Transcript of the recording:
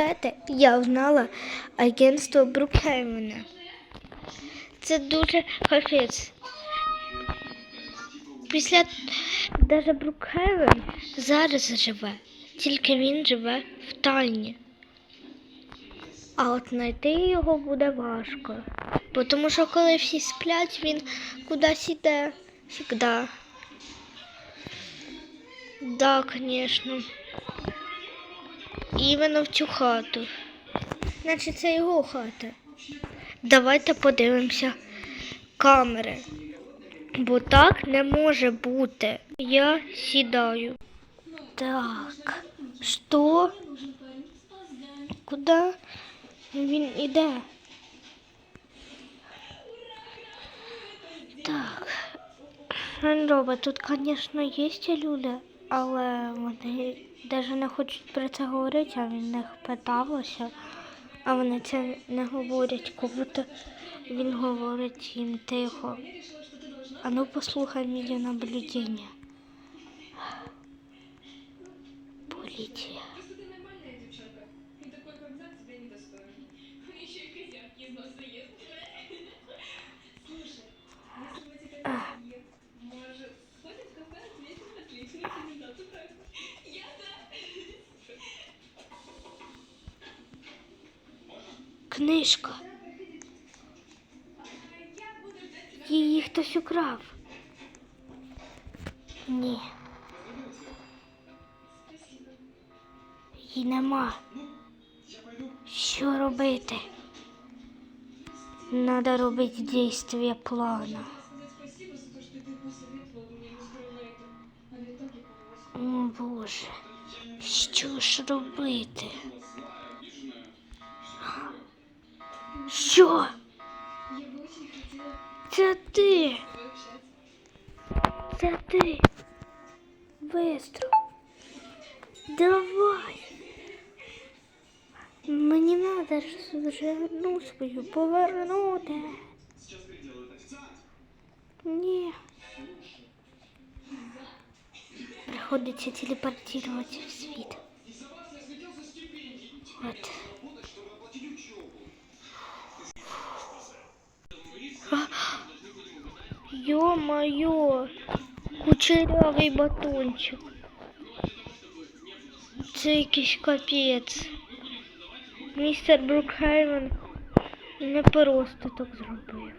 Знаєте, я узнала агентство Брукхеймена. Це дуже капець. Після даже Брукхейвен зараз живе. Тільки він живе в тайні. А от знайти його буде важко. Бо Тому що коли всі сплять, він кудись іде. Всегда. Да, звісно. Іменно в цю хату. Значить, це його хата. Давайте подивимося камери. Бо так не може бути. Я сідаю. Так. Що? Куди він іде? Так. Робить, тут, звісно, є люди, але вони навіть не хочуть про це говорити, а він них питався, а вони це не говорять, будто він говорить їм тихо. А ну послухай відеонаблюдення. Поліція. Книжка. Її хтось украв. Ні. Її нема. Що робити? Надо робити дійствие плана. О Боже, що ж робити? Що? Це ти. Це ти. Бистро. Давай. Мені ж жену свою повернути. Ні. Приходиться телепортировать в світ. От. Ё-моё, кучерявий батончик. Це якийсь капець. Містер Брукхайвен не просто так зробив.